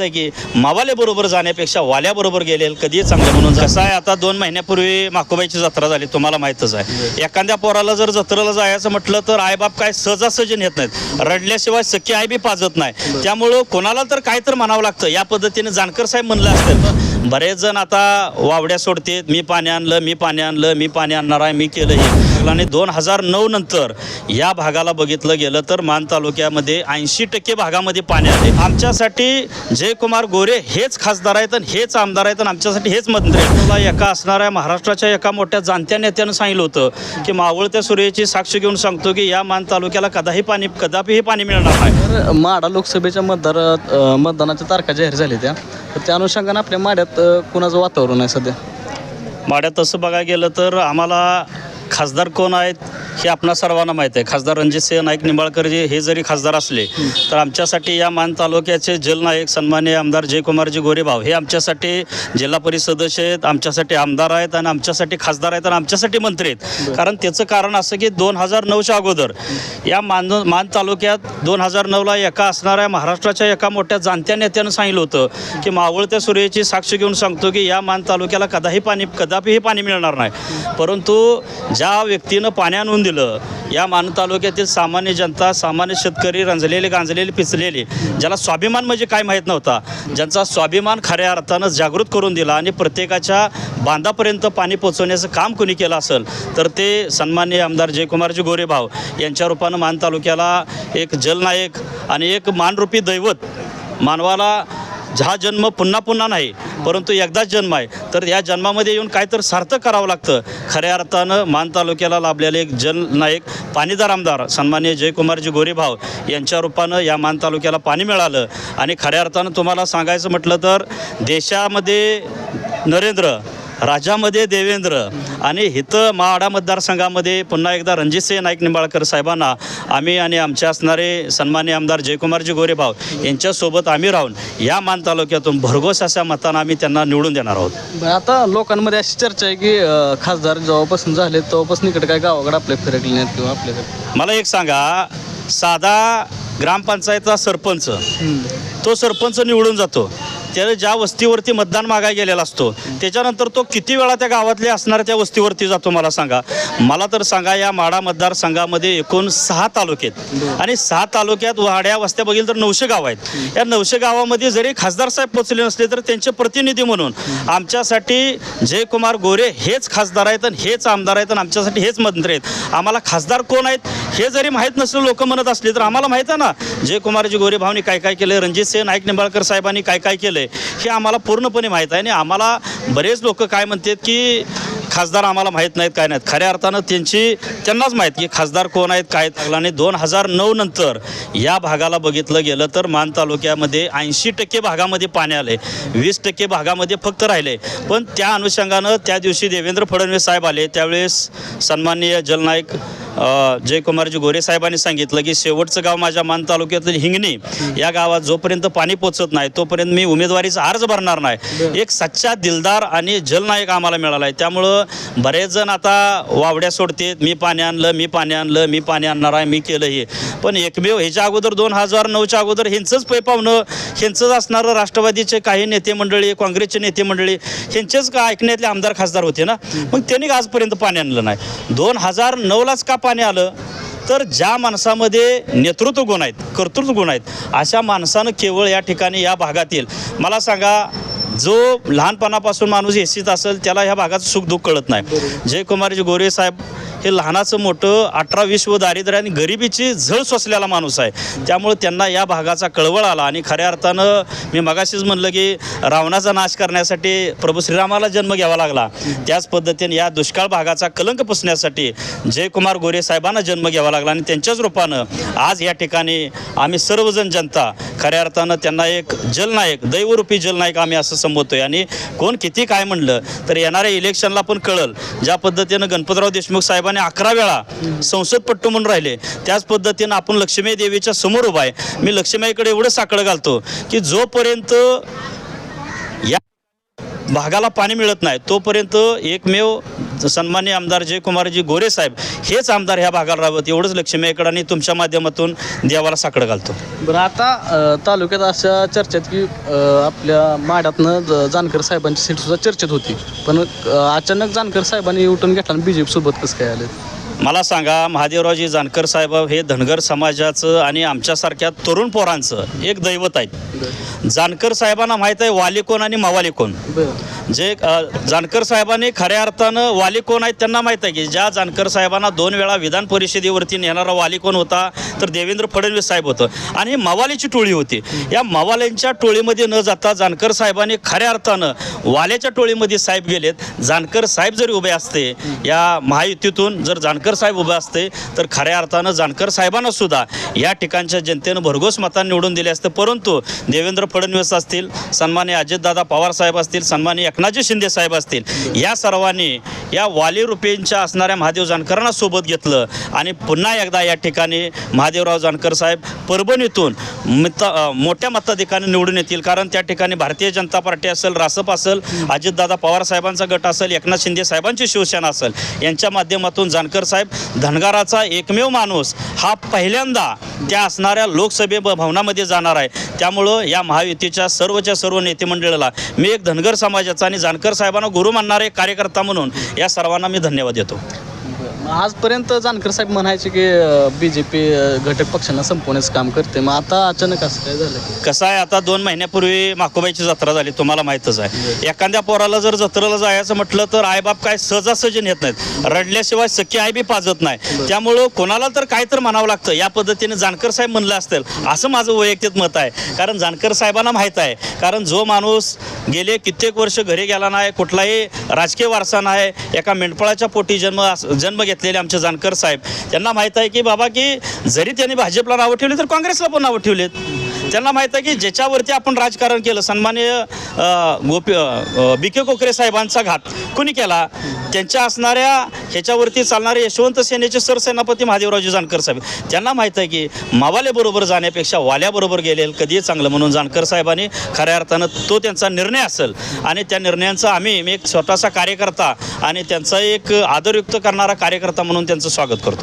आहे की मावाले बरोबर जाण्यापेक्षा वाल्या बरोबर गेले कधी चांगलं म्हणून कसं आहे आता दोन महिन्यापूर्वी माकोबाईची जत्रा झाली तुम्हाला माहीतच आहे. एखाद्या पोराला जर जत्रेला जायचं म्हटलं तर आईबाप काय सहजासहजी नेत नाहीत. रडल्याशिवाय सख्खी आई बी पाजत नाही. त्यामुळं कोणाला तर काय तर म्हणावं लागतं. या पद्धतीने जानकर साहेब म्हणलं असतं बरेच जण आता वावड्या सोडतेत. मी पाणी आणलं मी पाणी आणलं मी पाणी आणणार आहे मी केलं हे. आणि दोन हजार नऊ नंतर या भागाला बघितलं गेलं तर मान तालुक्यामध्ये ऐंशी टक्के भागामध्ये पाणी आले आमच्यासाठी जयकुमार गोरे हेच खासदार आहेत आणि हेच आमदार आहेत आणि आमच्यासाठी हेच मंत्री आहेत. मला एका असणाऱ्या महाराष्ट्राच्या एका मोठ्या जाणत्या नेत्यानं सांगितलं होतं की मावळत्या सूर्याची साक्ष घेऊन सांगतो की या मान तालुक्याला कदाही पाणी कदापिही पाणी मिळणार नाही. तर माडा लोकसभेच्या मतदार मतदानाच्या तारखा जाहीर झाल्या त्या. तर त्या अनुषंगाने आपल्या माड्यात कुणाचं वातावरण आहे सध्या? माड्यात तसं बघायला गेलं तर आम्हाला खासदार कोण आहेत? हे आपणा सर्वांना माहीत आहे. खासदार रणजितसिंह नाईक निंबाळकर जे हे जरी खासदार असले तर आमच्यासाठी या मान तालुक्याचे जलनायक सन्मान्य आमदार जयकुमारजी गोरेभाव हे आमच्यासाठी जिल्हा परिषद सदस्य आहेत आमच्यासाठी आमदार आहेत आणि आमच्यासाठी खासदार आहेत आणि आमच्यासाठी मंत्री आहेत. कारण त्याचं कारण असं की दोन हजार नऊच्या अगोदर या मान मान तालुक्यात दोन हजार नऊला एका असणाऱ्या महाराष्ट्राच्या एका मोठ्या जाणत्या नेत्यानं सांगितलं होतं की मावळत्या सूर्याची साक्ष घेऊन सांगतो की या मान तालुक्याला कदाही पाणी कदापिही पाणी मिळणार नाही. परंतु ज्या व्यक्तीनं पाणी आणून दिलं. या मान तालुक्यातील सामान्य जनता सामान्य शेतकरी रंजलेले गांजलेले पिचलेले ज्याला स्वाभिमान म्हणजे काय माहीत नव्हता ज्यांचा स्वाभिमान खऱ्या अर्थानं जागृत करून दिला आणि प्रत्येकाच्या बांधापर्यंत पाणी पोचवण्याचं काम कोणी केलं असेल तर ते सन्मान्य आमदार जयकुमारजी गोरेभाव यांच्या रूपानं मान तालुक्याला एक जलनायक आणि एक मानरूपी दैवत मानवाला हा जन्म पुन्हा पुन्हा नाही परंतु एकदाच जन्म आहे. तर या जन्मामध्ये येऊन काय तर सार्थक करावं लागतं. खऱ्या अर्थानं मान तालुक्याला लाभलेले एक जननायक पाणीदार आमदार सन्मान्य जयकुमारजी गोरेभाव यांच्या रूपानं या मान तालुक्याला पाणी मिळालं. आणि खऱ्या अर्थानं तुम्हाला सांगायचं म्हटलं तर देशामध्ये नरेंद्र राज्यामध्ये देवेंद्र आणि हिथं माडा मतदारसंघामध्ये पुन्हा एकदा रणजितसिंह नाईक निंबाळकर साहेबांना आम्ही आणि आमचे असणारे सन्मान्य आमदार जयकुमारजी गोरेभाव यांच्यासोबत आम्ही राहून या मान तालुक्यातून भरघोस अशा मतानं आम्ही त्यांना निवडून देणार आहोत. आता लोकांमध्ये अशी चर्चा आहे की खासदार जेव्हापासून झाले तेव्हापासून इकडे काय गावाकडे आपले फिरकले नाहीत किंवा आपल्याकडे मला एक सांगा साधा ग्रामपंचायतचा सरपंच तो सरपंच निवडून जातो. त्याला ज्या वस्तीवरती मतदान मागायला गेलेला असतो त्याच्यानंतर तो किती वेळा त्या गावातले असणाऱ्या त्या वस्तीवरती जातो मला सांगा. मला तर सांगा या माडा मतदारसंघामध्ये एकूण सहा तालुके आहेत आणि सहा तालुक्यात वाड्या वस्त्या बघील तर नऊशे गाव आहेत. या नऊशे गावामध्ये जरी खासदार साहेब पोचले नसले तर त्यांचे प्रतिनिधी म्हणून आमच्यासाठी जयकुमार गोरे हेच खासदार आहेत आणि हेच आमदार आहेत आणि आमच्यासाठी हेच मंत्री आहेत. आम्हाला खासदार कोण आहेत हे जरी माहीत नसलं लोक म्हणत असले तर आम्हाला माहीत आहे ना जयकुमारजी गोरे भावनी काय काय केलं रणजितसिंह नाईक निंबाळकर साहेबांनी काय काय केलं हे आम्हाला पूर्णपणे माहीत आहे आणि आम्हाला बरेच लोक काय म्हणतात की खासदार आम्हाला माहीत नाहीत काय नाहीत. खऱ्या अर्थानं त्यांची त्यांनाच माहीत की खासदार कोण आहेत काय आहेत. आणि दोन हजार नऊ नंतर या भागाला बघितलं गेलं तर मान तालुक्यामध्ये ऐंशी टक्के भागामध्ये पाणी आले वीस टक्के भागामध्ये फक्त राहिले पण त्या अनुषंगानं त्या दिवशी देवेंद्र फडणवीस साहेब आले. त्यावेळेस सन्माननीय जलनायक जयकुमारजी गोरे साहेबांनी सांगितलं की शेवटचं गाव माझ्या मान तालुक्यातील हिंगणी. या गावात जोपर्यंत पाणी पोचत नाही तोपर्यंत मी उमेदवारीचा अर्ज भरणार नाही. एक सच्चा दिलदार आणि जलनायक आम्हाला मिळाला आहे त्यामुळं बरेच जण आता वावड्या सोडतेत मी पाणी आणलं मी पाणी आणलं मी पाणी आणणार आहे मी केलं हे. पण एकमेव ह्याच्या अगोदर दोन हजार नऊच्या अगोदर ह्यांचंच पै पाहुणं ह्यांचंच असणारं राष्ट्रवादीचे काही नेते मंडळी काँग्रेसचे नेते मंडळी ह्यांचेच का ऐकण्यातले आमदार खासदार होते ना? मग त्यांनी आजपर्यंत पाणी आणलं नाही. दोन हजार नऊलाच का पाणी आलं तर ज्या माणसामध्ये नेतृत्व गुण आहेत कर्तृत्व गुण आहेत अशा माणसानं केवळ या ठिकाणी या भागातील मला सांगा जो लहानपणापासून माणूस एसीत असेल त्याला ह्या भागाचं सुख दुःख कळत नाही. जयकुमारजी गोरे साहेब हे लहानाचं मोठं अठरा वीस व दारिद्र्य आणि गरिबीची झळ सोसलेला माणूस आहे. त्यामुळे त्यांना या भागाचा कळवळ आला आणि खऱ्या अर्थानं मी मगाशीच म्हणलं की रावणाचा नाश करण्यासाठी प्रभू श्रीरामाला जन्म घ्यावा लागला. त्याच पद्धतीने या दुष्काळ भागाचा कलंक पुसण्यासाठी जयकुमार गोरे साहेबांना जन्म घ्यावा लागला आणि त्यांच्याच रूपानं आज या ठिकाणी आम्ही सर्वजण जनता खऱ्या अर्थानं त्यांना एक जलनायक दैवरूपी जलनायक आम्ही असं संबोधतोय. आणि कोण किती काय म्हणलं तर येणाऱ्या इलेक्शनला पण कळल. ज्या पद्धतीनं गणपतराव देशमुख साहेबांनी अकरा वेळा संसदपट्टू म्हणून राहिले. त्याच पद्धतीनं आपण लक्ष्मी देवीच्या समोर उभा आहे. मी लक्ष्मीकडे एवढं साकडं घालतो की जोपर्यंत या भागाला पाणी मिळत नाही तोपर्यंत एकमेव सन्मान्य आमदार जयकुमारजी गोरे साहेब हेच आमदार ह्या भागाला राहत एवढंच लक्ष्मीकडे आणि तुमच्या माध्यमातून देवाला साकडं घालतो. बरं आता तालुक्यात अशा चर्चेत की आपल्या माड्यातनं जानकर साहेबांची सीट सुद्धा चर्चेत होती. पण अचानक जानकर साहेबांनी उठून घेतला आणि बी जे पी सोबत कसं काय आले मला सांगा महादेवरावजी जानकर साहेब हे धनगर समाजाचं आणि आमच्यासारख्या तरुण पोरांचं एक दैवत आहेत. जानकर साहेबांना माहीत आहे वाली कोण आणि मवाली कोण. जे जानकर साहेबांनी खऱ्या अर्थानं वाली कोण आहेत त्यांना माहीत आहे की ज्या जानकर साहेबांना दोन वेळा विधान परिषदेवरती नेणारा वाली कोण होता तर देवेंद्र फडणवीस साहेब होतं. आणि ही मवालीची टोळी होती. या मवाल्यांच्या टोळीमध्ये न जाता जानकर साहेबांनी खऱ्या अर्थानं वाल्याच्या टोळीमध्ये साहेब गेलेत. जानकर साहेब जरी उभे असते या महायुतीतून जर जानकर साहेब उभे असते तर खऱ्या अर्थानं जानकर साहेबांना सुद्धा या ठिकाणच्या जनतेनं भरघोस मतांनी निवडून दिले असते. परंतु देवेंद्र फडणवीस असतील सन्मान्य अजितदादा पवार साहेब असतील सन्मान्य एकनाथजी शिंदे साहेब असतील. या सर्वांनी या वाली रुपयांच्या असणाऱ्या महादेव जानकरांना सोबत घेतलं. आणि पुन्हा एकदा या ठिकाणी महादेवराव जानकर साहेब परभणीतून मत मोठ्या मताधिकाने निवडून येतील. कारण त्या ठिकाणी भारतीय जनता पार्टी असेल रासप असेल अजितदादा पवार साहेबांचा गट असेल एकनाथ शिंदे साहेबांची शिवसेना असेल यांच्या माध्यमातून जानकर साहेब धनगराचा एकमेव माणूस हा पहिल्यांदा त्या असणाऱ्या लोकसभे ब- भवनामध्ये जाणार आहे. त्यामुळं या महायुतीच्या सर्वच्या सर्व नेतेमंडळाला मी एक धनगर समाजाचा आणि जानकर साहेबांना गुरु मानणारे कार्यकर्ता म्हणून या या सर्वांना मी धन्यवाद देतो. आजपर्यंत जानकर साहेब म्हणायचे की बी जे पी घटक पक्षांना संपवण्याचं काम करते मग आता अचानक असं काय झालं? कसं आहे आता दोन महिन्यापूर्वी माकोबाईची जत्रा झाली तुम्हाला माहीतच आहे. एखाद्या पोराला जर जत्रेला जायचं म्हटलं तर आईबाप काय सहजासहजी नेत नाहीत. रडल्याशिवाय सख्खी आई बी पाजत नाही. त्यामुळं कोणाला तर काय तर म्हणावं लागतं. या पद्धतीने जानकर साहेब म्हणलं असतील. असं माझं वैयक्तिक मत आहे. कारण जानकर साहेबांना माहीत आहे. कारण जो माणूस गेले कित्येक वर्ष घरी गेला नाही कुठलाही राजकीय वारसा नाही एका मेंढपाळाच्या पोटी जन्म अस- जन्म घेतलेले आमचे जानकर साहेब. त्यांना माहीत आहे की बाबा की जरी त्यांनी भाजपला नावं ठेवली तर काँग्रेसला पण नावं ठेवलेत. त्यांना माहीत आहे की ज्याच्यावरती आपण राजकारण केलं सन्मान्य गोपी बी के कोकरे साहेबांचा घात कोणी केला? त्यांच्या असणाऱ्या ह्याच्यावरती चालणारे यशवंत सेनेचे सरसेनापती महादेवरावजी जानकर साहेब. त्यांना माहीत आहे की मावाल्याबरोबर जाण्यापेक्षा वाल्याबरोबर गेले कधीही चांगलं म्हणून जानकर साहेबांनी. खऱ्या अर्थानं तो त्यांचा निर्णय असेल आणि त्या निर्णयांचा आम्ही मी एक स्वतःचा कार्यकर्ता आणि त्यांचा एक आदरयुक्त करणारा कार्यकर्ता म्हणून त्यांचं स्वागत करतो.